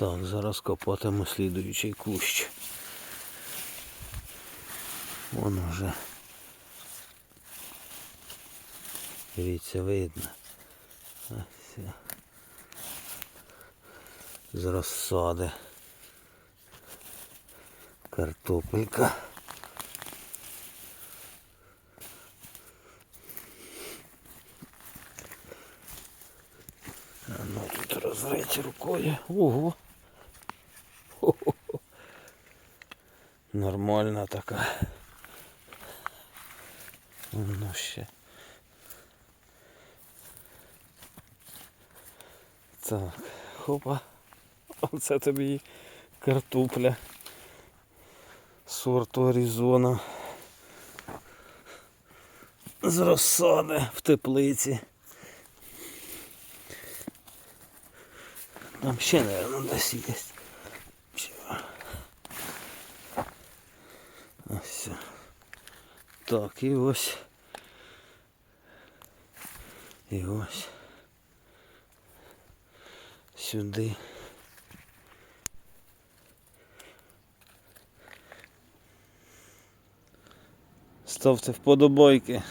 Так, зараз копатиму слідуючий кущ. Вон вже. Дивіться, видно. Ось. З розсади. Картопелька. А ну тут розрити рукою. Ого. Нормальна така. Ну ще. Так, хопа. Оце тобі картопля. Сорту Аризона. З розсади в теплиці. Там ще, мабуть, десь є. Ось. Так, і ось. І ось. Сюди. Ставте вподобайки.